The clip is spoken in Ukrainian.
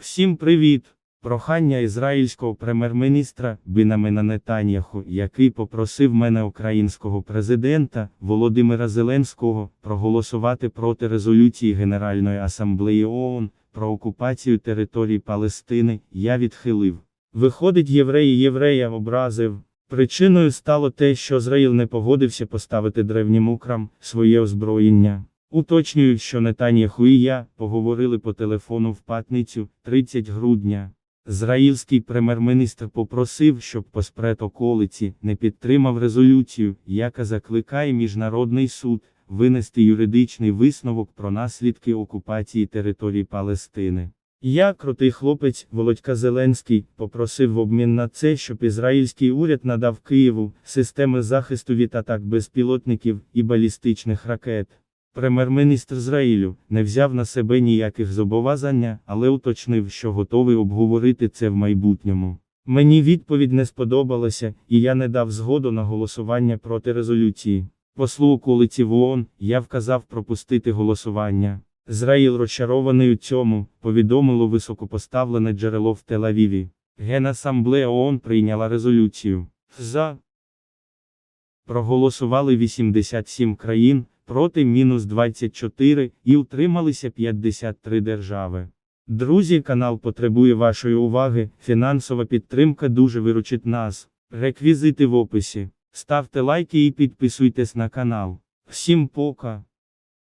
Всім привіт! Прохання ізраїльського прем'єр-міністра Бінамина Нетаньяху, який попросив мене українського президента Володимира Зеленського проголосувати проти резолюції Генеральної асамблеї ООН про окупацію територій Палестини, я відхилив. Виходить, євреї єврея образив. Причиною стало те, що Ізраїл не погодився поставити древнім украм своє озброєння. Уточнюю, що Нетаньяху і я поговорили по телефону в п'ятницю, 30 грудня. Ізраїльський прем'єр-міністр попросив, щоб поспред околиці не підтримав резолюцію, яка закликає Міжнародний суд винести юридичний висновок про наслідки окупації території Палестини. Я, крутий хлопець, Володька Зеленський, попросив в обмін на це, щоб ізраїльський уряд надав Києву системи захисту від атак безпілотників і балістичних ракет. Прем'єр-міністр Ізраїлю не взяв на себе ніяких зобов'язання, але уточнив, що готовий обговорити це в майбутньому. Мені відповідь не сподобалася, і я не дав згоду на голосування проти резолюції. Послу околиці в ООН я вказав пропустити голосування. Ізраїл розчарований у цьому, повідомило високопоставлене джерело в Тель-Авіві. Генасамблея ООН прийняла резолюцію. За проголосували 87 країн, проти мінус 24, і утрималися 53 держави. Друзі, канал потребує вашої уваги, фінансова підтримка дуже виручить нас. Реквізити в описі. Ставте лайки і підписуйтесь на канал. Всім пока!